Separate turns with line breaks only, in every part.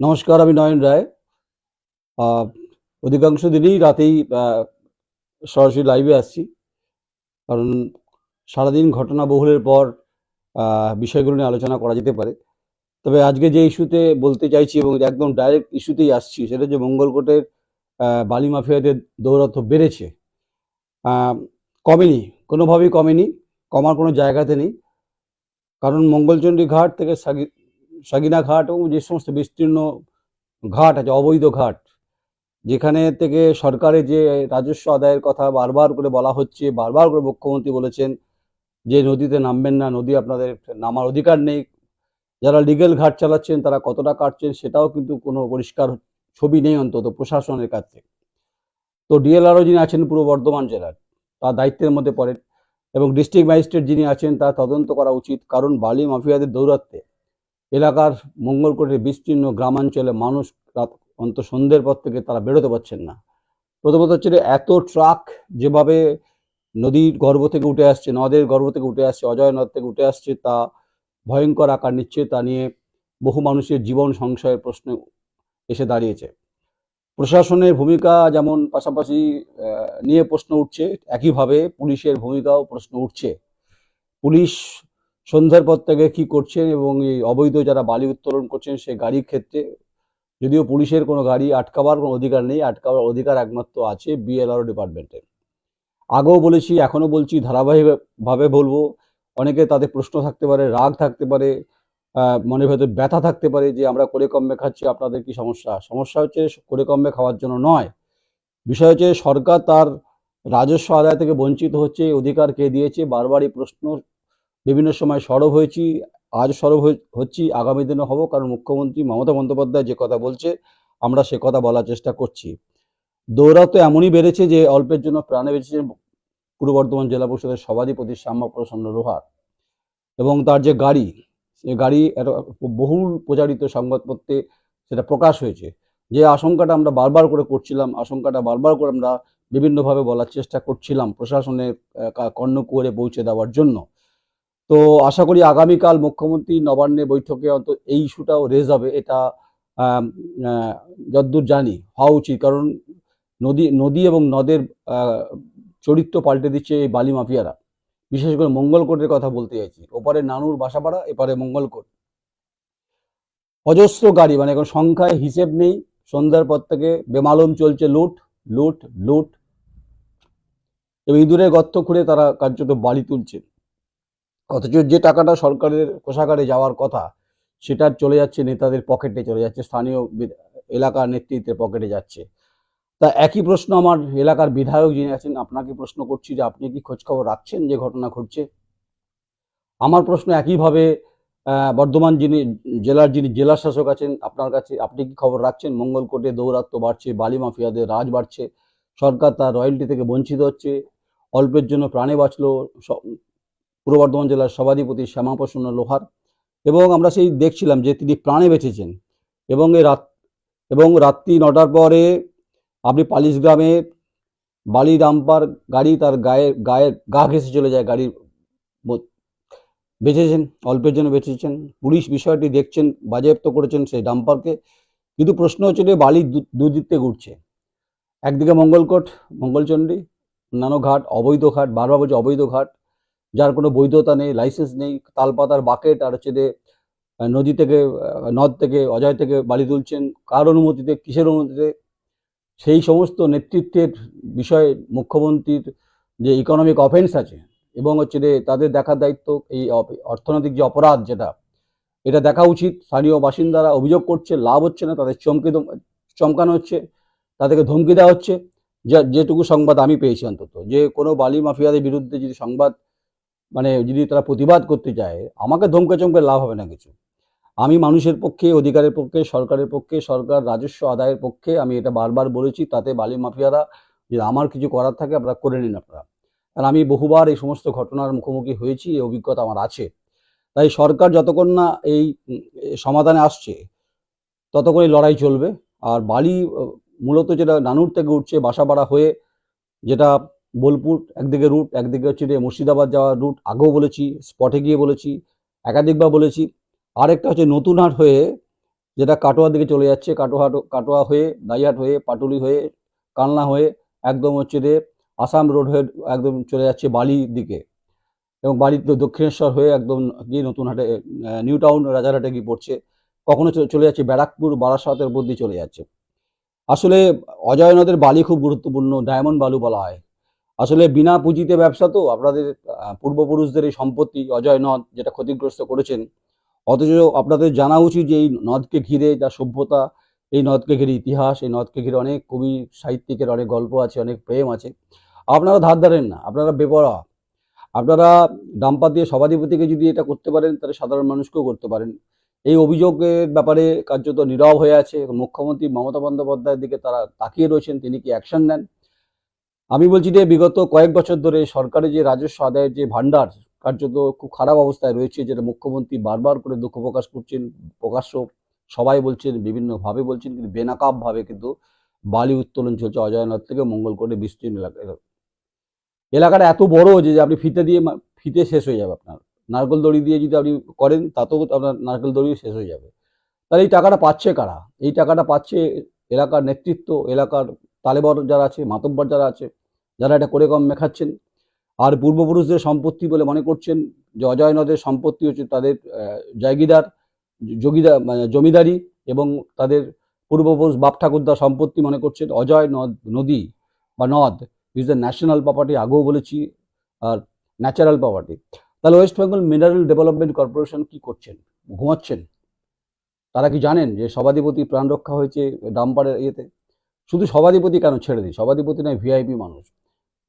নমস্কার, আমি নয়ন রায়। অধিকাংশ দিনই রাতেই সরাসরি লাইভে আসছি। কারণ সারাদিন ঘটনা বহুলের পর বিষয়গুলো নিয়ে আলোচনা করা যেতে পারে। তবে আজকে যে ইস্যুতে বলতে চাইছি এবং একদম ডাইরেক্ট ইস্যুতেই আসছি, সেটা যে মঙ্গলকোটের বালি মাফিয়াদের দৌরাত্ম্য বেড়েছে। কমেনি, কোনোভাবেই কমেনি, কমার কোনো জায়গাতে নেই। কারণ মঙ্গলচণ্ডী ঘাট থেকে সাগিনা ঘাট এবং যে সমস্ত বিস্তীর্ণ ঘাট আছে, অবৈধ ঘাট, যেখানে থেকে সরকারের যে রাজস্ব আদায়ের কথা বারবার করে বলা হচ্ছে, বারবার করে মুখ্যমন্ত্রী বলেছেন যে নদীতে নামবেন না, নদী আপনাদের নামার অধিকার নেই। যারা লিগেল ঘাট চালাচ্ছেন, তারা কতটা কাটছেন সেটাও কিন্তু কোনো পরিষ্কার ছবি নেই অন্তত প্রশাসনের কাছ। থেকে তো ডিএলআরও যিনি আছেন পূর্ব বর্ধমান জেলার, তার দায়িত্বের মধ্যে পড়েন এবং ডিস্ট্রিক্ট ম্যাজিস্ট্রেট যিনি আছেন, তার তদন্ত করা উচিত। কারণ বালি মাফিয়াদের দৌরাত্মে এলাকার মঙ্গলকোটের বিস্তীর্ণ গ্রামাঞ্চলে মানুষ রাত অন্ত সন্ধ্যের পর থেকে তারা বেরোতে পারছেন না। প্রথমত হচ্ছে এত ট্রাক যেভাবে নদীর গর্ভ থেকে উঠে আসছে, নদের গর্ভ থেকে উঠে আসছে, অজয় নদ থেকে উঠে আসছে, তা ভয়ঙ্কর আকার নিচ্ছে, তা নিয়ে বহু মানুষের জীবন সংশয়ের প্রশ্ন এসে দাঁড়িয়েছে। প্রশাসনের ভূমিকা যেমন পাশাপাশি নিয়ে প্রশ্ন উঠছে, একইভাবে পুলিশের ভূমিকাও প্রশ্ন উঠছে। পুলিশ সন্ধ্যার পর থেকে কি করছেন এবং এই অবৈধ যারা বালি উত্তোলন করছেন সেই গাড়ির ক্ষেত্রে, যদিও পুলিশের কোনো গাড়ি আটকাবার কোনো অধিকার নেই, আটকাবার অধিকার একমাত্র আছে বিএলআরও ডিপার্টমেন্টের আগেও বলেছি, এখনও বলছি, ধারাবাহিকভাবে বলব, অনেকে তাদের প্রশ্ন থাকতে পারে, রাগ থাকতে পারে মনের ভেতর ব্যথা থাকতে পারে যে আমরা করে কমে খাচ্ছি, আপনাদের কি সমস্যা? সমস্যা হচ্ছে করে কমে খাওয়ার জন্য নয়। বিষয় হচ্ছে সরকার তার রাজস্ব আদায় থেকে বঞ্চিত হচ্ছে, অধিকার কে দিয়েছে, বারবারই প্রশ্ন বিভিন্ন সময় সরব হয়েছি, আজ সরব হচ্ছি, আগামী দিনে হব, কারণ মুখ্যমন্ত্রী মমতা বন্দ্যোপাধ্যায় যে কথা বলছে, আমরা সে কথা বলার চেষ্টা করছি। দৌরাত্ম এমনই বেড়েছে যে অল্পের জন্য প্রাণে বেঁচেছেন পূর্ব বর্ধমান জেলা পরিষদের সভাধিপতি শ্যামা প্রসন্ন লোহার। এবং তার যে গাড়ি, সে গাড়ি বহুল প্রচারিত সংবাদপত্রে সেটা প্রকাশ হয়েছে। যে আশঙ্কাটা আমরা বারবার করে করছিলাম, আশঙ্কাটা বারবার করে আমরা বিভিন্নভাবে বলার চেষ্টা করছিলাম প্রশাসনের কর্ণকুয়ারে পৌঁছে দেওয়ার জন্য। তো আশা করি আগামীকাল মুখ্যমন্ত্রী নবান্নে বৈঠকে অন্তত এই ইস্যুটাও রেজ হবে, এটা যদ্দূর জানি, হওয়া উচিত। কারণ নদী নদী এবং নদের চরিত্র পাল্টে দিচ্ছে এই বালি মাফিয়ারা। বিশেষ করে মঙ্গলকোটের কথা বলতে চাইছি। ওপারে নানুর বাসাপাড়া, এপারে মঙ্গলকোট। অজস্র গাড়ি মানে এখন সংখ্যায় হিসেব নেই। সন্ধ্যার পর থেকে বেমালুম চলছে লুট লুট লুট। এবং ইঁদুরের গর্ত খুঁড়ে তারা কার্যত বাড়ি তুলছে। অথচ যে টাকাটা সরকারের কোষাগারে যাওয়ার কথা, সেটা চলে যাচ্ছে, নেতাদের পকেটে চলে যাচ্ছে, স্থানীয় এলাকার নেতৃত্বের পকেটে যাচ্ছে। তা একই প্রশ্ন আমার এলাকার বিধায়ক যিনি আছেন, আপনাকে প্রশ্ন করছি যে আপনি কি খোঁজখবর রাখছেন যে ঘটনা ঘটছে? আমার প্রশ্ন একইভাবে বর্ধমান যিনি জেলার যিনি জেলা শাসক আছেন, আপনার কাছে আপনি কি খবর রাখছেন? মঙ্গলকোটে দৌরাত্ম্য বাড়ছে, বালি মাফিয়াদের রাজ বাড়ছে, সরকার তার রয়্যালটি থেকে বঞ্চিত হচ্ছে, অল্পের জন্য প্রাণে বাঁচলো পূর্ব বর্ধমান জেলার সভাধিপতি শ্যামাপ্রসন্ন লোহার এবং আমরা সেই দেখছিলাম যে তিনি প্রাণে বেঁচেছেন এবং এই রাত, এবং রাত্রি নটার পরে আপনি পালিশ গ্রামে বালি ডাম্পার গাড়ি তার গায়ে গায়ে গা ঘেঁষে চলে যায় গাড়ির বেঁচেছেন, অল্পের জন্য বেঁচেছেন। পুলিশ বিষয়টি দেখছেন, বাজেয়াপ্ত করেছেন সেই ডাম্পারকে কিন্তু প্রশ্ন হচ্ছে যে বালি দু- দুদিক থেকে উঠছে একদিকে মঙ্গলকোট, মঙ্গলচণ্ডী, অন্যান্য ঘাট, অবৈধ ঘাট বারবার বলছে অবৈধ ঘাট যার কোনো বৈধতা নেই লাইসেন্স নেই, তালপাতার বাকেট আর হচ্ছে নদী থেকে নদ থেকে, অজয় থেকে বালি তুলছেন, কার অনুমতিতে, কিসের অনুমতিতে? সেই সমস্ত নেতৃত্বের বিষয়ে মুখ্যমন্ত্রীর যে ইকোনমিক অফেন্স আছে এবং হচ্ছে যে তাদের দেখার দায়িত্ব, এই অর্থনৈতিক যে অপরাধ যেটা, এটা দেখা উচিত। স্থানীয় বাসিন্দারা অভিযোগ করছে, লাভ হচ্ছে না, তাদের চমকে চমকানো হচ্ছে, তাদেরকে ধমকি দেওয়া হচ্ছে। যা, যেটুকু সংবাদ আমি পেয়েছি অন্তত, যে কোনো বালি মাফিয়াদের বিরুদ্ধে যদি সংবাদ মানে যদি তারা প্রতিবাদ করতে চায়, আমাকে ধমকে চমকে লাভ হবে না কিছু। আমি মানুষের পক্ষে, অধিকারের পক্ষে, সরকারের পক্ষে, সরকার রাজস্ব আদায়ের পক্ষে আমি এটা বারবার বলেছি, তাতে বালি মাফিয়ারা যে আমার কিছু করার থাকে, আপনারা করে নিন আপনারা। আর আমি বহুবার এই সমস্ত ঘটনার মুখোমুখি হয়েছি, এই অভিজ্ঞতা আমার আছে। তাই সরকার যতক্ষণ না এই সমাধানে আসছে ততক্ষণই লড়াই চলবে। আর বালি, মূলত যেটা নানুর থেকে উঠছে বাসাপাড়া হয়ে যেটা বোলপুর, একদিকে রুট একদিকে হচ্ছে মুর্শিদাবাদ যাওয়ার রুট আগেও বলেছি স্পটে গিয়ে বলেছি, একাধিকবার বলেছি। আরেকটা হচ্ছে নতুন হাট হয়ে, যেটা কাটোয়ার দিকে চলে যাচ্ছে কাটোয়া কাটোয়া হয়ে দাইহাট হয়ে, পাটুলি হয়ে, কালনা হয়ে, একদম হচ্ছে যে আসাম রোড হয়ে একদম চলে যাচ্ছে বালির দিকে। এবং বালির দক্ষিণেশ্বর হয়ে একদম গিয়ে নতুন হাটে নিউ টাউন রাজারহাটে গিয়ে পড়ছে। কখনো চলে যাচ্ছে ব্যারাকপুর, বারাসাতের মধ্যে চলে যাচ্ছে। আসলে অজয় নদের বালি খুব গুরুত্বপূর্ণ ডায়মন্ড বালু বলা হয়। আসলে বিনা পুঁজিতে ব্যবসা তো আপনাদের পূর্বপুরুষদের এই সম্পত্তি অজয় নদ যেটা ক্ষতিগ্রস্ত করেছেন। অথচ আপনাদের জানা উচিত যে এই নদকে ঘিরে যা সভ্যতা, এই নদকে ঘিরে ইতিহাস, এই নদকে ঘিরে অনেক কবি সাহিত্যিকের অনেক গল্প আছে, অনেক প্রেম আছে। আপনারা ধার ধারেন না, আপনারা বেপরা আপনারা ডাম্পার দিয়ে সভাধিপতিকে যদি এটা করতে পারেন, তাহলে সাধারণ মানুষকেও করতে পারেন। এই অভিযোগের ব্যাপারে কার্যত নীরব হয়ে আছে। মুখ্যমন্ত্রী মমতা বন্দ্যোপাধ্যায়ের দিকে তারা তাকিয়ে রয়েছেন, তিনি কি অ্যাকশন নেন? আমি বলছি যে বিগত কয়েক বছর ধরে সরকারের যে রাজস্ব আদায়ের যে ভান্ডার কার্যত খুব খারাপ অবস্থায় রয়েছে, যেটা মুখ্যমন্ত্রী বারবার করে দুঃখ প্রকাশ করছেন, প্রকাশ্য সবাই বলছেন, বিভিন্নভাবে বলছেন, কিন্তু বেনাকাবভাবে কিন্তু বালি উত্তোলন চলছে অজয়নাথ থেকে মঙ্গলকোটে বিস্তীর্ণ এলাকা এলাকাটা এত বড় যে আপনি ফিতে দিয়ে ফিতে শেষ হয়ে যাবে আপনার। নারকেল দড়ি দিয়ে যদি আপনি করেন, তাতেও আপনার নারকেল দড়ি শেষ হয়ে যাবে। তাহলে এই টাকাটা পাচ্ছে কারা? এই টাকাটা পাচ্ছে এলাকার নেতৃত্ব, এলাকার তালেবর যারা আছে, মাতব্বর যারা আছে, যারা এটা করে কম মেখাচ্ছেন। আর পূর্বপুরুষদের সম্পত্তি বলে মনে করছেন যে অজয় নদের সম্পত্তি হচ্ছে তাদের জায়গিদার জগিদার মানে জমিদারি এবং তাদের পূর্বপুরুষ বাপ ঠাকুরদার সম্পত্তি মনে করছেন অজয় নদ, নদী বা নদ। ইজ দ্য ন্যাশনাল প্রপার্টি আগেও বলেছি, আর ন্যাচারাল প্রপার্টি তাহলে West Bengal Mineral Development Corporation কি করছেন? ঘুমাচ্ছেন। তারা কি জানেন যে সভাধিপতি প্রাণ রক্ষা হয়েছে, ডাম্পারের ইয়েতে? শুধু সভাধিপতি কেন ছেড়ে দিই? সভাধিপতি নয় ভিআইপি মানুষ।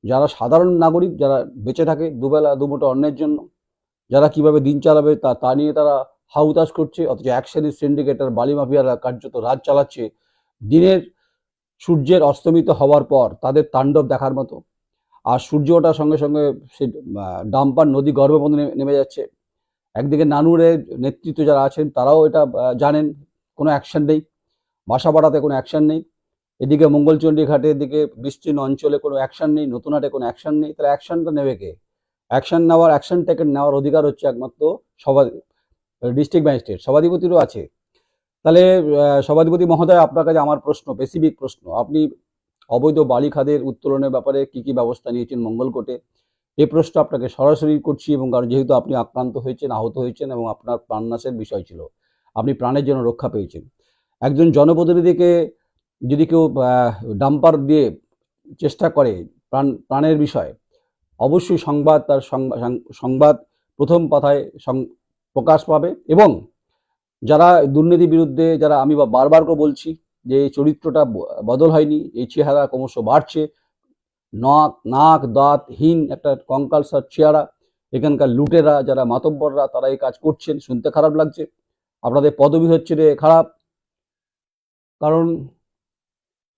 যারা সাধারণ নাগরিক, যারা বেঁচে থাকে, দুবেলা দুমুটো অন্যের জন্য, যারা কীভাবে দিন চালাবে তা তা নিয়ে তারা হাউতাস করছে, অথচ এক শ্রেণির সিন্ডিকেটার বালি মাফিয়ারা কার্যত রাজ চালাচ্ছে। দিনের সূর্যের অস্তমিত হওয়ার পর তাদের তাণ্ডব দেখার মতো। আর সূর্য ওঠার সঙ্গে সঙ্গে সে ডাম্পার নদী গর্ভে মধ্যে নেমে- যাচ্ছে। একদিকে নানুরের নেতৃত্ব যারা আছেন, তারাও এটা জানেন, কোনো অ্যাকশন নেই। বাসাপাড়াতে কোনো অ্যাকশন নেই। এদিকে মঙ্গলচণ্ডী ঘাটের দিকে বিস্তীর্ণ অঞ্চলে কোনো অ্যাকশন নেই, নতুন হাটে কোনো অ্যাকশন নেই, তাহলে অ্যাকশনটা নেবে কে? অ্যাকশন নেওয়ার অ্যাকশন টেকেন নেওয়ার অধিকার হচ্ছে একমাত্র সভা ডিস্ট্রিক্ট ম্যাজিস্ট্রেট সভাধিপতিরও আছে। তাহলে সভাধিপতি মহোদয়, আপনার কাছে আমার প্রশ্ন স্পেসিফিক প্রশ্ন। আপনি অবৈধ বালি খাদের উত্তোলনের ব্যাপারে কি কি ব্যবস্থা নিয়েছেন মঙ্গলকোটে? এই প্রশ্ন আপনাকে সরাসরি করছি এবং কারণ যেহেতু আপনি আক্রান্ত হয়েছেন, আহত হয়েছেন এবং আপনার প্রাণনাশের বিষয় ছিল, আপনি প্রাণের জন্য রক্ষা পেয়েছেন। একজন জনপ্রতিনিধিকে যদি কেউ ডাম্পার দিয়ে চেষ্টা করে প্রাণ, প্রাণের বিষয়, অবশ্যই সংবাদ তার সংবা- সংবাদ প্রথম পাতায় প্রকাশ পাবে এবং যারা দুর্নীতি বিরুদ্ধে, যারা আমি বারবার করে বলছি যে এই চরিত্রটা বদল হয়নি, এই চেহারা ক্রমশ বাড়ছে নাক নাক দাঁতহীন একটা কঙ্কালসার চেহারা, এখানকার লুটেরা, যারা মাতব্বররা, তারা এই কাজ করছেন, শুনতে খারাপ লাগছে, আপনাদের পদবি হচ্ছে রে খারাপ, কারণ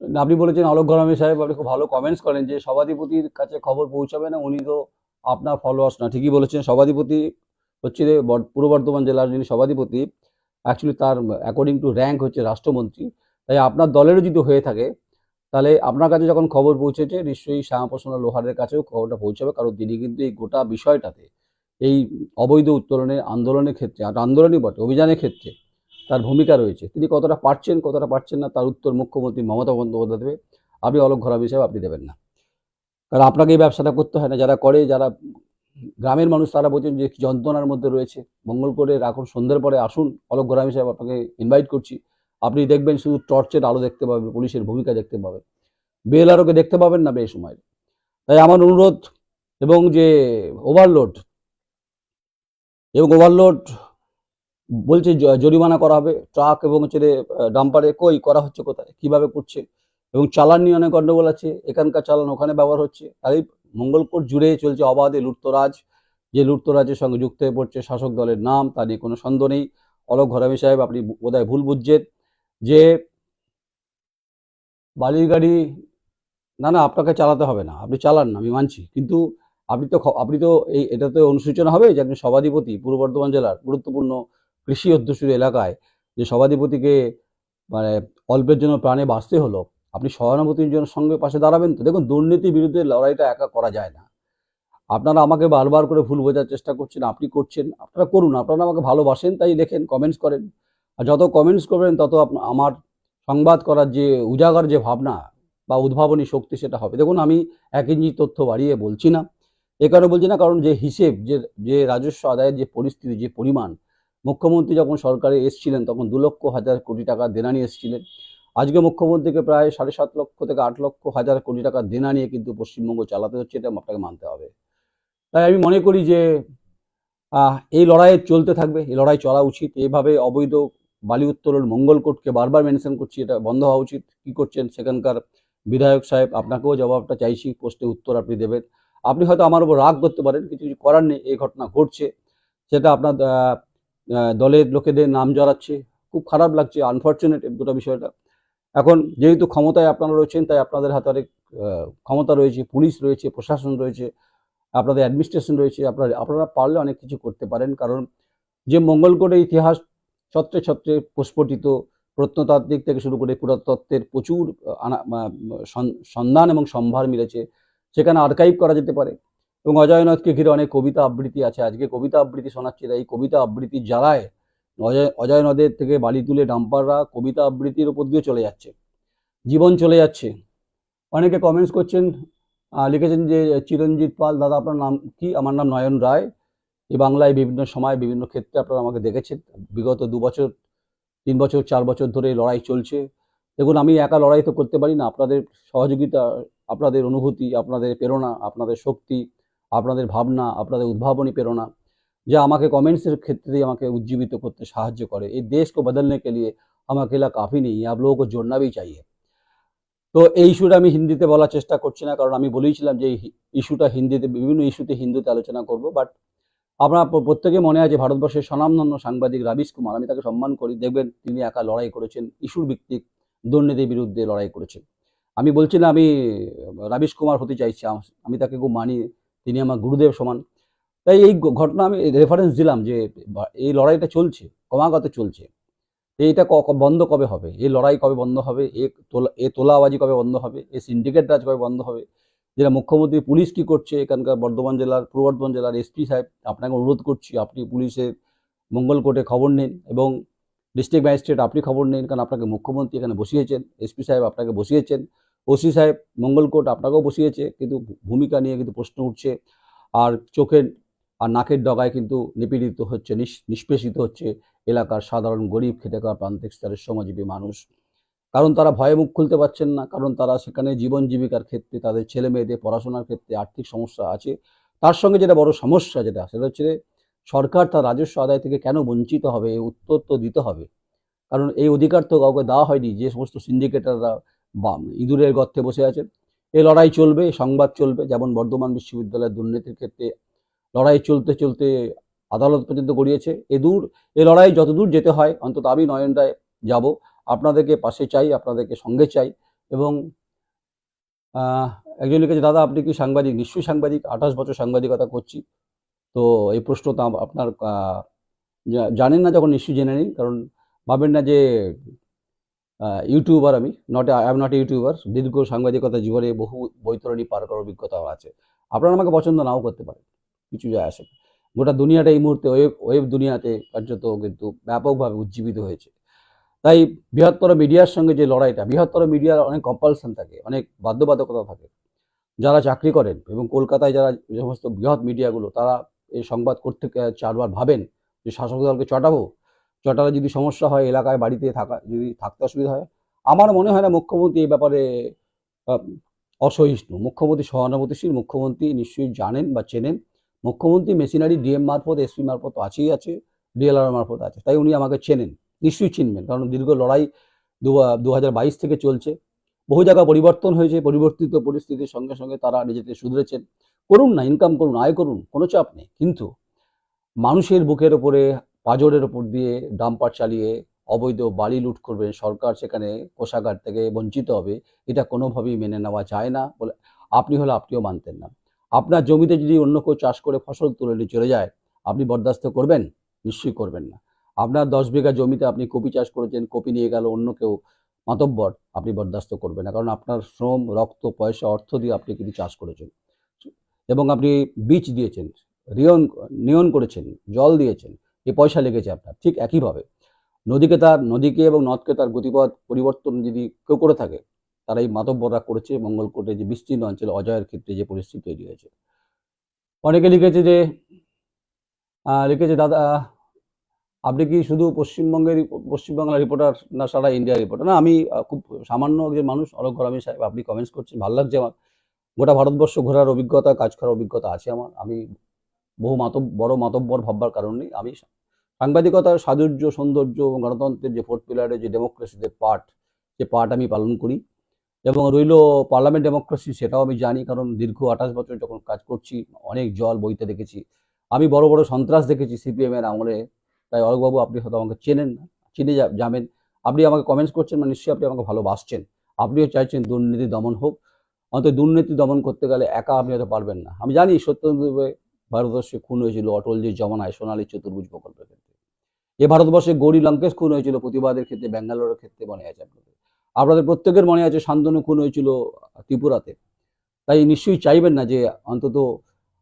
আপনি বলেছেন, আলোক গরামী সাহেব, আপনি খুব ভালো কমেন্টস করেন যে সভাধিপতির কাছে খবর পৌঁছাবে না, উনি তো আপনার ফলোয়ার্স না। ঠিকই বলেছেন, সভাধিপতি হচ্ছে যে পূর্ব বর্ধমান জেলার যিনি সভাধিপতি অ্যাকচুয়ালি তার অ্যাকর্ডিং টু র্যাঙ্ক হচ্ছে রাষ্ট্রমন্ত্রী। তাই আপনার দলেরও যদি হয়ে থাকে, তাহলে আপনার কাছে যখন খবর পৌঁছেছে, নিশ্চয়ই শ্যামাপ্রসন্ন লোহারের কাছেও খবরটা পৌঁছাবে, কারণ তিনি কিন্তু এই গোটা বিষয়টাতে, এই অবৈধ উত্তোলনের আন্দোলনের ক্ষেত্রে আর আন্দোলনই বটে, অভিযানের ক্ষেত্রে। তার ভূমিকা রয়েছে। তিনি কতটা পারছেন কতটা পারছেন না, তার উত্তর মুখ্যমন্ত্রী মমতা বন্দ্যোপাধ্যায় দেবে। আপনি অলোক ঘরামি সাহেব আপনি দেবেন না। কারণ আপনাকে এই ব্যবসাটা করতে হয় না। যারা করে, যারা গ্রামের মানুষ, তারা বলছেন যে যন্ত্রণার মধ্যে রয়েছে। মঙ্গলকোটে এখন সন্ধ্যের পরে আসুন। অলোক গোরামি সাহেব আপনাকে ইনভাইট করছি। আপনি দেখবেন শুধু টর্চের আলো দেখতে পাবেন, পুলিশের ভূমিকা দেখতে পাবেন। বেএলআরওকে দেখতে পাবেন না বে সময়। তাই আমার অনুরোধ এবং যে ওভারলোড এবং ওভারলোড বলছে জরিমানা করা হবে। ট্রাক এবং হচ্ছে ডাম্পারে কই, করা হচ্ছে কোথায়, কীভাবে করছে? এবং চালান নিয়ে অনেক গন্ডগোল আছে। এখানকার চালান ওখানে ব্যবহার হচ্ছে। তাই মঙ্গলকোট জুড়ে চলছে অবাধে লুটতরাজ। যে লুটতরাজের সঙ্গে যুক্ত হয়ে পড়ছে শাসক দলের নাম, তা নিয়ে কোনো সন্দেহ নেই। অলোক ঘরামি সাহেব, আপনি বোধহয় ভুল বুঝছেন যে বালির গাড়ি না না, আপনাকে চালাতে হবে না। আপনি চালান না, আমি মানছি। কিন্তু আপনি তো আপনি তো এই, এটাতে অনুসূচনা হবে যে, আপনি সভাধিপতি, পূর্ব বর্ধমান জেলার গুরুত্বপূর্ণ কৃষি অধ্যুষিত এলাকায় যে সভাধিপতিকে মানে অল্পের জন্য প্রাণে বাঁচতে হলো, আপনি সহানুভূতির জন্য সঙ্গে পাশে দাঁড়াবেন তো? দেখুন, দুর্নীতির বিরুদ্ধে লড়াইটা একা করা যায় না। আপনারা আমাকে বারবার করে ভুল বোঝার চেষ্টা করছেন, আপনি করছেন, আপনারা করুন, আপনারা আমাকে ভালোবাসেন, তাই লেখেন কমেন্টস করেন। আর যত কমেন্টস করবেন, তত আমার সংবাদ করার যে উজাগার যে ভাবনা বা উদ্ভাবনী শক্তি সেটা হবে। দেখুন, আমি এক ইঞ্চি তথ্য বাড়িয়ে বলছি না। এ কারণে বলছি না, কারণ যে হিসেব, যে যে রাজস্ব আদায়ের যে পরিস্থিতি, যে পরিমাণ মুখ্যমন্ত্রী যখন সরকারে এসছিলেন, তখন দু লক্ষ হাজার কোটি টাকা দেনা নিয়ে এসেছিলেন। আজকে মুখ্যমন্ত্রীকে প্রায় সাড়ে সাত লক্ষ থেকে আট লক্ষ হাজার কোটি টাকা দেনা নিয়ে কিন্তু পশ্চিমবঙ্গ চালাতে হচ্ছে, এটা আপনাকে মানতে হবে। তাই আমি মনে করি যে এই লড়াই চলতে থাকবে, এই লড়াই চলা উচিত। এভাবে অবৈধ বালি উত্তোলন মঙ্গলকোটকে বারবার মেনশন করছি, এটা বন্ধ হওয়া উচিত। কী করছেন সেখানকার বিধায়ক সাহেব, আপনাকেও জবাবটা চাইছি, পোস্টে উত্তর আপনি দেবেন। আপনি হয়তো আমার উপর রাগ করতে পারেন, কিছু কিছু করার নেই, এই ঘটনা ঘটছে। সেটা আপনার দলের লোকেদের নাম জড়াচ্ছে। খুব খারাপ লাগছে আনফর্চুনেট গোটা বিষয়টা। এখন যেহেতু ক্ষমতায় আপনারা রয়েছেন, তাই আপনাদের হাতে অনেক ক্ষমতা রয়েছে, পুলিশ রয়েছে, প্রশাসন রয়েছে, আপনাদের অ্যাডমিনিস্ট্রেশন রয়েছে। আপনারা আপনারা পারলে অনেক কিছু করতে পারেন। কারণ যে মঙ্গলকোটের ইতিহাস ছত্রে ছত্রে প্রস্ফুটিত, প্রত্নতাত্ত্বিক থেকে শুরু করে পুরাতত্ত্বের প্রচুর সন্ধান এবং সম্ভার মিলেছে, সেখানে আর্কাইভ করা যেতে পারে। এবং অজয়নাথকে ঘিরে অনেক কবিতা আবৃত্তি আছে। আজকে কবিতা আবৃত্তি শোনাচ্ছি এই কবিতা আবৃত্তি জ্বালায় অজয় অজয় নদের থেকে বালি তুলে ডাম্পাররা কবিতা আবৃত্তির উপর দিয়ে চলে যাচ্ছে। জীবন চলে যাচ্ছে। অনেকে কমেন্টস করছেন লিখেছেন যে, চিরঞ্জিত পাল, দাদা আপনার নাম কি? আমার নাম নয়ন রায়। এই বাংলায় বিভিন্ন সময়, বিভিন্ন ক্ষেত্রে আপনারা আমাকে দেখেছেন। বিগত দু বছর, তিন বছর, চার বছর ধরে লড়াই চলছে। দেখুন, আমি একা লড়াই তো করতে পারি না। আপনাদের সহযোগিতা, আপনাদের অনুভূতি, আপনাদের প্রেরণা, আপনাদের শক্তি আপনাদের ভাবনা, আপনাদের উদ্ভাবনী প্রেরণা, যা আমাকে কমেন্টসের ক্ষেত্রে আমাকে উজ্জীবিত করতে সাহায্য করে। এই দেশকে বদলনে কে লিয়ে আমার কেলা কাফি নেই, আপ লোক জোড়না ভি চাইয়ে। তো এই ইস্যুটা আমি হিন্দিতে বলার চেষ্টা করছি না, কারণ আমি বলেইছিলাম যে ইস্যুটা হিন্দিতে, বিভিন্ন ইস্যুতে হিন্দুতে আলোচনা করব। বাট আপনার প্রত্যেকে মনে আছে ভারতবর্ষের স্বনামধন্য সাংবাদিক রাবিশ কুমার, আমি তাকে সম্মান করি। দেখবেন তিনি একা লড়াই করেছেন, ইস্যুর ভিত্তিক দুর্নীতির বিরুদ্ধে লড়াই করেছেন। আমি বলছি না আমি রাবিশ কুমার হতে চাইছি, আমি তাকে খুব মানি তিনি আমার গুরুদেব সমান। তাই এই ঘটনা আমি রেফারেন্স দিলাম যে এই লড়াইটা চলছে, ক্রমাগত চলছে। এইটা বন্ধ কবে হবে? এই লড়াই কবে বন্ধ হবে? এ তোলা এ তোলাবাজি কবে বন্ধ হবে? এ সিন্ডিকেট রাজ কবে বন্ধ হবে? যেটা মুখ্যমন্ত্রী, পুলিশ কি করছে? এখানকার বর্ধমান জেলার পূর্ব বর্ধমান জেলার এসপি সাহেব, আপনাকে অনুরোধ করছি, আপনি পুলিশের মঙ্গলকোটে খবর নিন এবং ডিস্ট্রিক্ট ম্যাজিস্ট্রেট আপনি খবর নিন। কারণ আপনাকে মুখ্যমন্ত্রী এখানে বসিয়েছেন এসপি সাহেব আপনাকে বসিয়েছেন। ওসি সাহেব মঙ্গলকোট আপনাকেও বসিয়েছে, কিন্তু ভূমিকা নিয়ে কিন্তু প্রশ্ন উঠছে। আর চোখের আর নাকের ডগায় কিন্তু নিপীড়িত হচ্ছে নিষ- নিষ্পেষিত হচ্ছে এলাকার সাধারণ গরিব খেটে খাওয়া প্রান্তিক স্তরের শ্রমজীবী মানুষ। কারণ তারা ভয়ে মুখ খুলতে পারছেন না, কারণ তারা সেখানে জীবন জীবিকার ক্ষেত্রে, তাদের ছেলে মেয়েদের পড়াশোনার ক্ষেত্রে আর্থিক সমস্যা আছে। তার সঙ্গে যেটা বড় সমস্যা যেটা, সেটা হচ্ছে সরকার তার রাজস্ব আদায় থেকে কেন বঞ্চিত হবে, উত্তর তো দিতে হবে। কারণ এই অধিকার তো কাউকে দেওয়া হয়নি, যে সমস্ত সিন্ডিকেটাররা বা ইঁদুরের গর্তে বসে আছেন এ লড়াই চলবে সংবাদ চলবে। যেমন বর্ধমান বিশ্ববিদ্যালয়ের দুর্নীতির ক্ষেত্রে লড়াই চলতে চলতে আদালত পর্যন্ত গড়িয়েছে। এ দূর, এ লড়াই যতদূর যেতে হয়, অন্তত আমি নয়ন রায় যাব। আপনাদেরকে পাশে চাই, আপনাদেরকে সঙ্গে চাই এবং একজন লিখেছে, দাদা, আপনি কি সাংবাদিক? নিশ্চয়ই সাংবাদিক, আঠাশ বছর সাংবাদিকতা করছি। তো এই প্রশ্নটা আম- আপনার জানেন না যখন, নিশ্চয়ই জেনে নিন। কারণ ভাবেন না যে ইউটিউবার আমি not I am not YouTuber দীর্ঘ সাংবাদিকতা জীবনে বহু বৈতরণী পার করার অভিজ্ঞতা আমার আছে। আপনারা আমাকে পছন্দ নাও করতে পারেন, কিছু যায় আসে গোটা দুনিয়াটা এই মুহূর্তে ওয়েব ওয়েব দুনিয়াতে কার্যত কিন্তু ব্যাপকভাবে উজ্জীবিত হয়েছে। তাই বৃহত্তর মিডিয়ার সঙ্গে যে লড়াইটা, বৃহত্তর মিডিয়ার অনেক কম্পালশন থাকে, অনেক বাধ্যবাধকতা থাকে। যারা চাকরি করেন এবং কলকাতায় যারা যে সমস্ত বৃহৎ মিডিয়াগুলো, তারা এই সংবাদ করতে চারবার ভাবেন যে শাসক দলকে চটাবো চটালে যদি সমস্যা হয় এলাকায় বাড়িতে থাকা, যদি থাকতে অসুবিধা হয়। আমার মনে হয় না মুখ্যমন্ত্রী এই ব্যাপারে অসহিষ্ণু। মুখ্যমন্ত্রী, সহানুভূতিশীল মুখ্যমন্ত্রী নিশ্চয়ই জানেন বা চেনেন। মুখ্যমন্ত্রী মেশিনারি ডিএম মারফত, এসপি মারফত আছেই আছে, ডিএলআর মারফত আছে, তাই উনি আমাকে চেনেন। নিশ্চয়ই চিনবেন, কারণ দীর্ঘ লড়াই দু হাজার বাইশ থেকে চলছে। বহু জায়গা পরিবর্তন হয়েছে, পরিবর্তিত পরিস্থিতির সঙ্গে সঙ্গে তারা নিজেদের শুধরেছেন। করুন না ইনকাম করুন, আয় করুন, কোনো চাপ নেই। কিন্তু মানুষের বুকের ওপরে পাজরের ওপর দিয়ে ডাম্পার চালিয়ে অবৈধ বালি লুট করবে সরকার সেখানে কোষাগার থেকে বঞ্চিত হবে। এটা কোনোভাবেই মেনে নেওয়া যায় না বলে আপনি হলে আপনিও মানতেন না। আপনার জমিতে যদি অন্য কেউ চাষ করে ফসল তুলে নিয়ে চলে যায়, আপনি বরদাস্ত করবেন? নিশ্চয়ই করবেন না। আপনার দশ বিঘা জমিতে আপনি কপি চাষ করেছেন, কপি নিয়ে গেল অন্য কেউ মাতব্বর, আপনি বরদাস্ত করবেন না। কারণ আপনার শ্রম, রক্ত, পয়সা, অর্থ দিয়ে আপনি কিন্তু চাষ করেছেন। এবং আপনি বীজ দিয়েছেন, রিয়ন, নিয়ন করেছেন, জল দিয়েছেন। এই পয়সা লেগেছে আপনার, ঠিক একইভাবে। নদীকে তার, নদীকে এবং নদকে তার গতিপথ পরিবর্তন যদি কেউ করে থাকে, তারা এই মাতব্বররা করেছে মঙ্গলকোটে যে বিস্তীর্ণ অঞ্চলে অজয়ের ক্ষেত্রে যে পরিস্থিতি তৈরি হয়েছে। অনেকে লিখেছে যে লিখেছে দাদা, আপনি কি শুধু পশ্চিমবঙ্গের, পশ্চিমবাংলার রিপোর্টার না, সারা ইন্ডিয়ার রিপোর্টার না, আমি খুব সামান্য একজন মানুষ, অলোক গরামী সাহেব, আপনি কমেন্টস করছেন, ভালো লাগছে আমার। গোটা ভারতবর্ষ ঘোরার অভিজ্ঞতা, কাজ করার অভিজ্ঞতা আছে আমার। আমি বহু মাতব, বড় মাতব্বর ভাববার কারণ আমি সাংবাদিকতার সাজুর্য সৌন্দর্য এবং গণতন্ত্রের যে ফোর্থ পিলারের যে ডেমোক্রেসিতে পার্ট যে পার্ট আমি পালন করি এবং রইল পার্লামেন্ট ডেমোক্রেসি সেটাও আমি জানি কারণ দীর্ঘ আঠাশ বছর যখন কাজ করছি, অনেক জল বইতে দেখেছি। আমি বড় বড় সন্ত্রাস দেখেছি সিপিএম এর আমলে। তাই অলোকবাবু আপনি হয়তো আমাকে চেনেন না, চিনে যাবেন আপনি আমাকে কমেন্টস করছেন মানে নিশ্চয়ই আপনি আমাকে ভালোবাসছেন। আপনিও চাইছেন দুর্নীতি দমন হোক। অন্তত দুর্নীতি দমন করতে গেলে একা আপনি হয়তো পারবেন না। আমি জানি সত্যেন্দ্র দেবে ভারতবর্ষে খুন হয়েছিল অটলজির জমানায় সোনালী চতুর্ভুজ প্রকল্পের ক্ষেত্রে। এ ভারতবর্ষে গৌরী লঙ্কেশ খুন হয়েছিল প্রতিবাদের ক্ষেত্রে, ব্যাঙ্গালোরের ক্ষেত্রে মনে আছে আপনাদের। আপনাদের প্রত্যেকের মনে আছে শান্তনু খুন হয়েছিল ত্রিপুরাতে। তাই নিশ্চয়ই চাইবেন না যে অন্তত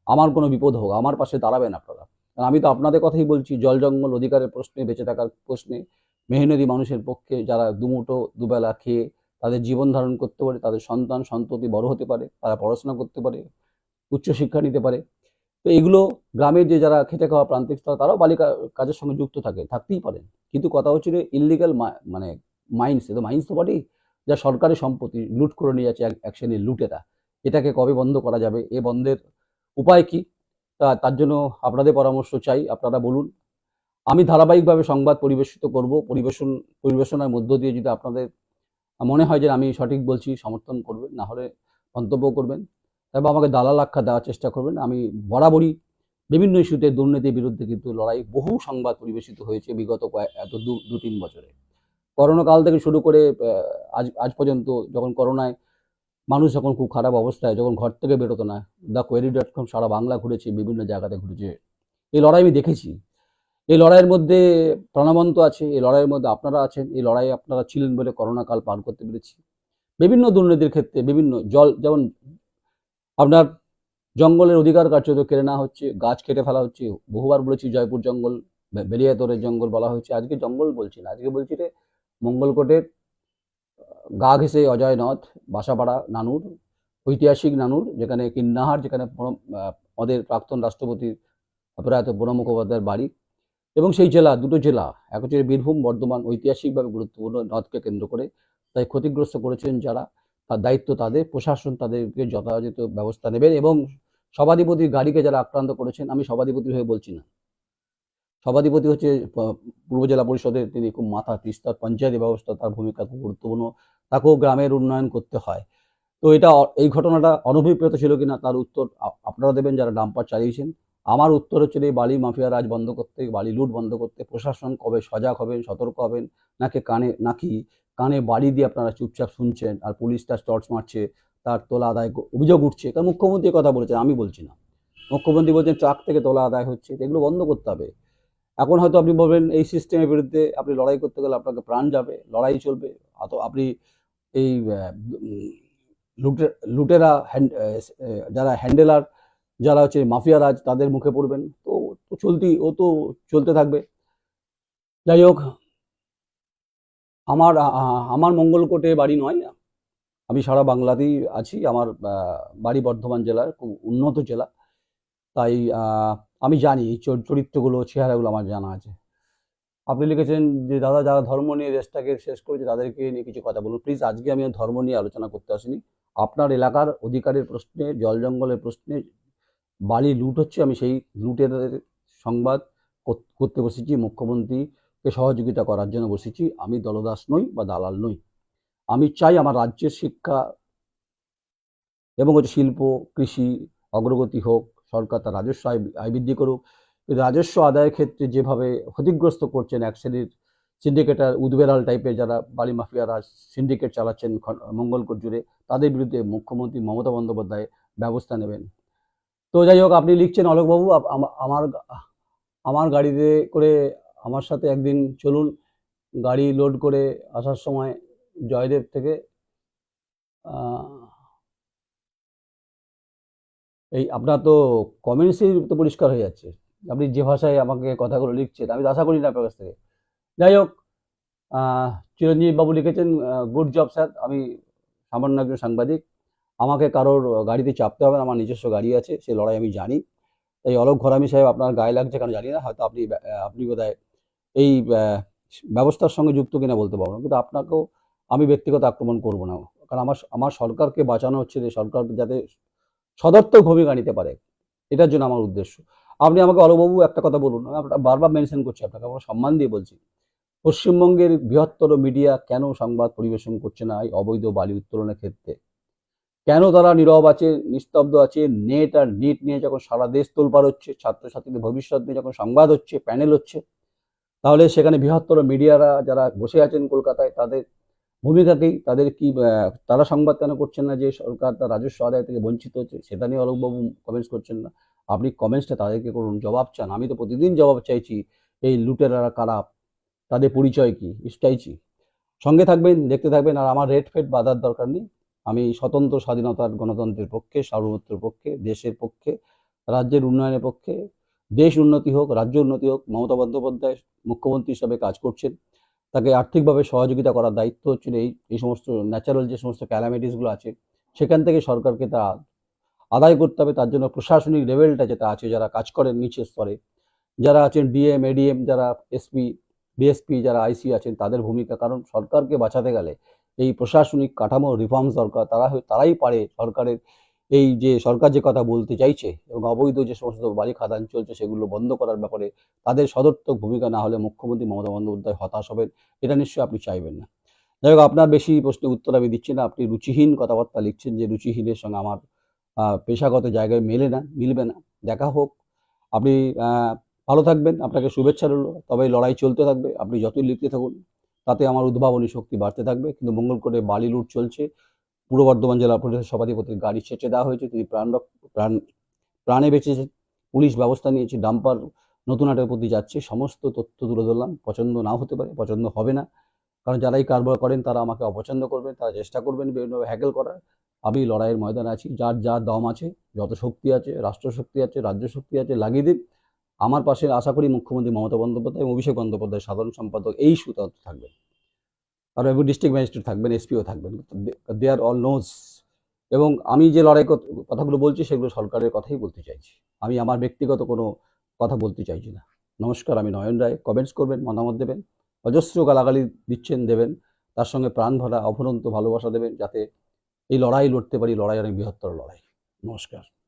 আমার কোনো বিপদ হোক, আমার পাশে দাঁড়াবেন আপনারা। কারণ আমি তো আপনাদের কথাই বলছি, জল জঙ্গল অধিকারের প্রশ্নে, বেঁচে থাকার প্রশ্নে। মেহনতি মানুষের পক্ষে যারা দুমুঠো, দুবেলা খেয়ে তাদের জীবন ধারণ করতে পারে, তাদের সন্তান, সন্ততি বড় হতে পারে, তারা পড়াশোনা করতে পারে, উচ্চশিক্ষা নিতে পারে তো এগুলো গ্রামের যে যারা খেটে খাওয়া প্রান্তিক স্তর, তারাও বালিকা কাজের সঙ্গে যুক্ত থাকে, থাকতেই পারেন। কিন্তু কথা হচ্ছে যে ইলিগাল মানে মাইন্স তো মাইন্স তো বটেই, যা সরকারি সম্পত্তি লুট করে নিয়ে যাচ্ছে এক- শ্রেণির লুটেরা। এটাকে কবে বন্ধ করা যাবে? এ বন্ধের উপায় কি? তা, তার জন্য আপনাদের পরামর্শ চাই, আপনারা বলুন। আমি ধারাবাহিকভাবে সংবাদ পরিবেশিত করব, পরিবেশন, পরিবেশনার মধ্য দিয়ে যদি আপনাদের মনে হয় যে আমি সঠিক বলছি, সমর্থন করবেন, না হলে মন্তব্য করবেন। তবে আমাকে দালাল আখ্যা দেওয়ার চেষ্টা করবেন। আমি বরাবরই বিভিন্ন ইস্যুতে দুর্নীতির বিরুদ্ধে কিন্তু লড়াই বহু সংবাদ পরিবেশিত হয়েছে বিগত কয়েক, এত দু দু, তিন বছরে। করোনা কাল থেকে শুরু করে আজ আজ পর্যন্ত যখন করোনায় মানুষ যখন খুব খারাপ অবস্থায়, যখন ঘর থেকে বেরোতো না দ্য কোয়েরি ডট কম সারা বাংলা ঘুরেছে, বিভিন্ন জায়গাতে ঘুরেছে। এই লড়াই আমি দেখেছি। এই লড়াইয়ের মধ্যে প্রাণবন্ত আছে, এই লড়াইয়ের মধ্যে আপনারা আছেন, এই লড়াই আপনারা ছিলেন বলে করোনা কাল পার করতে পেরেছি। বিভিন্ন দুর্নীতির ক্ষেত্রে বিভিন্ন জল, যেমন আপনার জঙ্গলের অধিকার কার্যত কেড়ে নেওয়া হচ্ছে, গাছ কেটে ফেলা হচ্ছে, বহুবার বলেছি জয়পুর জঙ্গল বেলিয়াতরের জঙ্গল বলা হয়েছে। আজকে জঙ্গল বলছি না, আজকে বলছি রে মঙ্গলকোটের গা ঘেঁষে অজয় নদ, বাসাপাড়া নানুর, ঐতিহাসিক নানুর, যেখানে কিন্নাহার, যেখানে আমাদের প্রাক্তন রাষ্ট্রপতি প্রয়াত প্রণব মুখোপাধ্যায়ের বাড়ি এবং সেই জেলা, দুটো জেলা, এক হচ্ছে বীরভূম বর্ধমান ঐতিহাসিকভাবে গুরুত্বপূর্ণ নদকে কেন্দ্র করে, তাই ক্ষতিগ্রস্ত করেছেন যারা। তার দায়িত্ব তাদের, প্রশাসন তাদেরকে যথাযথ ব্যবস্থা নেবেন এবং সভাধিপতির গাড়িকে যারা আক্রান্ত করেছেন, আমি সভাধিপতি হয়ে বলছি না। সভাধিপতি হচ্ছে পূর্ব জেলা পরিষদের তিনি খুব মাথা তিস্তার পঞ্চায়েত ব্যবস্থা তার ভূমিকা খুব গুরুত্বপূর্ণ, তাকেও গ্রামের উন্নয়ন করতে হয়। তো এটা এই ঘটনাটা অনভিপ্রেত ছিল কিনা তার উত্তর আপনারা দেবেন, যারা ডাম্পার চালিয়েছেন। আমার উত্তর হচ্ছে এই বালি মাফিয়া রাজ বন্ধ করতে, বালি লুট বন্ধ করতে, প্রশাসন কবে সজাগ হবেন, সতর্ক হবেন, নাকি কানে নাকি কানে বাড়ি দিয়ে আপনারা চুপচাপ শুনছেন আর পুলিশ তার টর্চ মারছে, তার তোলা আদায় অভিযোগ উঠছে? কারণ মুখ্যমন্ত্রী কথা বলেছেন, আমি বলছি না। মুখ্যমন্ত্রী বলছেন, ট্রাক থেকে তোলা আদায় হচ্ছে এগুলো বন্ধ করতে হবে। এখন হয়তো আপনি বলবেন, এই সিস্টেমের বিরুদ্ধে আপনি লড়াই করতে গেলে আপনাকে প্রাণ যাবে, লড়াই চলবে, অত আপনি এই লুটে লুটেরা হ্যান্ড যারা হ্যান্ডেলার যারা হচ্ছে মাফিয়া রাজ তাদের মুখে পড়বেন। তো চলতি, ও তো চলতে থাকবে। যাই হোক, আমার আমার মঙ্গলকোটে বাড়ি নয়। আমি সারা বাংলাতেই আছি। আমার বাড়ি বর্ধমান জেলার খুব উন্নত জেলা। তাই আমি জানি এই চর- চরিত্রগুলো, চেহারাগুলো আমার জানা আছে। আপনি লিখেছেন যে, দাদা, যারা ধর্ম নিয়ে দেশটাকে শেষ করেছে, তাদেরকে নিয়ে কিছু কথা বলুন। প্লিজ, আজকে আমি ধর্ম নিয়ে আলোচনা করতে আসিনি। আপনার এলাকার অধিকারের প্রশ্নে, জল জঙ্গলের প্রশ্নে বালি লুট হচ্ছে, আমি সেই লুটের সংবাদ করতে বসেছি, মুখ্যমন্ত্রীকে সহযোগিতা করার জন্য বসেছি। আমি দলদাস নই বা দালাল নই। আমি চাই আমার রাজ্যের শিক্ষা এবং হচ্ছে শিল্প, কৃষি অগ্রগতি হোক, সরকার তার রাজস্ব আয় বৃদ্ধি করুক। রাজস্ব আদায়ের ক্ষেত্রে যেভাবে ক্ষতিগ্রস্ত করছেন এক শ্রেণির সিন্ডিকেটার উদ্বেলাল টাইপের যারা বালি মাফিয়ারা সিন্ডিকেট চালাচ্ছেন মঙ্গলকোট জুড়ে, তাদের বিরুদ্ধে মুখ্যমন্ত্রী মমতা বন্দ্যোপাধ্যায় ব্যবস্থা নেবেন। তো যাই হোক আপনি লিখছেন, অলোকবাবু আমার আমার গাড়িতে করে আমার সাথে একদিন চলুন। গাড়ি লোড করে আসার সময় জয়দেব থেকে এই আপনার তো কমেন্টসই তো পরিষ্কার হয়ে যাচ্ছে। আপনি যে ভাষায় আমাকে কথাগুলো লিখছেন, আমি তো আশা করি না আপনার কাছ থেকে। যাই হোক চিরঞ্জীব বাবু লিখেছেন গুড জব স্যার আমি সামান্য একজন সাংবাদিক। আমাকে কারোর গাড়িতে চাপতে হবে না, আমার নিজস্ব গাড়ি আছে সেই লড়াই আমি জানি। তাই অলোক ঘরামি সাহেব, আপনার গায়ে লাগছে কেন জানি না, হয়তো আপনি আপনি বোধহয় এই ব্যবস্থার সঙ্গে যুক্ত কিনা বলতে পারব না। কিন্তু আপনাকেও আমি ব্যক্তিগত আক্রমণ করব না। কারণ আমার আমার সরকারকে বাঁচানো হচ্ছে যে সরকার যাতে সদর্থক ভূমিকা নিতে পারে, এটার জন্য আমার উদ্দেশ্য। আপনি আমাকে অলোকবাবু একটা কথা বলুন বারবার মেনশন করছি আপনাকে আমরা সম্মান দিয়ে বলছি। পশ্চিমবঙ্গের বৃহত্তর মিডিয়া কেন সংবাদ পরিবেশন করছে না এই অবৈধ বালি উত্তোলনের ক্ষেত্রে? কেন তারা নীরব আছে, নিস্তব্ধ আছে? নেট আর নিট নিয়ে যখন সারা দেশ তোলপার হচ্ছে, ছাত্রছাত্রীদের ভবিষ্যৎ নিয়ে যখন সংবাদ হচ্ছে, প্যানেল হচ্ছে, তাহলে সেখানে বৃহত্তর মিডিয়ারা যারা বসে আছেন কলকাতায়, তাদের ভূমিকাকেই, তাদের কি তারা সংবাদ কেন করছেন না যে সরকার তার রাজস্ব আদায় থেকে বঞ্চিত হচ্ছে? সেটা নিয়ে অলোকবাবু কমেন্টস করছেন না। আপনি কমেন্টসটা তাদেরকে করুন, জবাব চান। আমি তো প্রতিদিন জবাব চাইছি, এই লুটেরারা কারা? তাদের পরিচয় কি? চাইছি সঙ্গে থাকবেন, দেখতে থাকবেন, আর আমার রেড ফেড বাধার দরকার নেই। আমি স্বতন্ত্র স্বাধীনতার গণতন্ত্রের পক্ষে, সার্বভৌমত্বের পক্ষে, দেশের পক্ষে, রাজ্যের উন্নয়নের পক্ষে, দেশ উন্নতি হোক, রাজ্য উন্নতি হোক, মমতা বন্দ্যোপাধ্যায় মুখ্যমন্ত্রী হিসাবে কাজ করছেন। তাকে আর্থিকভাবে সহযোগিতা করার দায়িত্ব হচ্ছিল এই এই সমস্ত ন্যাচারাল যে সমস্ত ক্যালামিটিসগুলো আছে, সেখান থেকে সরকারকে তা আদায় করতে হবে। তার জন্য প্রশাসনিক লেভেলটা যেটা আছে, যারা কাজ করেন নিচের স্তরে, যারা আছেন ডিএম এডিএম যারা এসপি ডিএসপি যারা আইসি আছেন, তাদের ভূমিকা। কারণ সরকারকে বাঁচাতে গেলে এই প্রশাসনিক কাঠামো রিফর্মস দরকার তারা তারাই পারে সরকারের এই যে সরকার যে কথা বলতে চাইছে এবং অবৈধ যে সমস্ত বাড়ি খাদান চলছে সেগুলো বন্ধ করার ব্যাপারে তাদের সদর্থক ভূমিকা না হলে মুখ্যমন্ত্রী মমতা বন্দ্যোপাধ্যায় হতাশ হবেন, এটা নিশ্চয়ই আপনি চাইবেন না। যাই হোক, আপনার বেশি প্রশ্নের উত্তর আমি দিচ্ছি না, আপনি রুচিহীন কথাবার্তা লিখছেন যে রুচিহীনের সঙ্গে আমার পেশাগত জায়গায় মেলে না, মিলবে না, দেখা হোক। আপনি ভালো থাকবেন, আপনাকে শুভেচ্ছা রইল তবে লড়াই চলতে থাকবে, আপনি যতই লিখতে থাকুন। তাতে আমার উদ্ভাবনী শক্তি বাড়তে থাকবে। কিন্তু মঙ্গলকোটে বালি লুট চলছে। পূর্ব বর্ধমান জেলা পুলিশের সভাধিপতির গাড়ি ছেঁচে দেওয়া হয়েছে। তিনি প্রাণ প্রাণ, প্রাণে বেঁচেছে পুলিশ ব্যবস্থা নিয়েছে। ডাম্পার নতুন হাটের প্রতি যাচ্ছে। সমস্ত তথ্য তুলে ধরলাম। পছন্দ নাও হতে পারে, পছন্দ হবে না। কারণ যারাই কারবার করেন, তারা আমাকে অপছন্দ করবেন, তারা চেষ্টা করবেন বিভিন্নভাবে হ্যাকেল করার। আমি লড়াইয়ের ময়দানে আছি। যার যা দম আছে, যত শক্তি আছে রাষ্ট্র শক্তি আছে রাজ্য শক্তি আছে, লাগিয়ে দিন। আমার পাশে আশা করি মুখ্যমন্ত্রী মমতা বন্দ্যোপাধ্যায় এবং অভিষেক বন্দ্যোপাধ্যায় সাধারণ সম্পাদক এই সুতরাং থাকবেন। আর এবং ডিস্ট্রিক্ট ম্যাজিস্ট্রেট থাকবেন এসপিও থাকবেন। দে আর অল নোজ এবং আমি যে লড়াই কথাগুলো বলছি সেগুলো সরকারের কথাই বলতে চাইছি। আমি আমার ব্যক্তিগত কোনো কথা বলতে চাইছি না। নমস্কার, আমি নয়ন রায়। কমেন্টস করবেন, মতামত দেবেন, অজস্র গালাগালি দিচ্ছেন, দেবেন, তার সঙ্গে প্রাণ ভরা, অফুরন্ত ভালোবাসা দেবেন, যাতে এই লড়াই লড়তে পারি, লড়াই অনেক বৃহত্তর লড়াই। নমস্কার।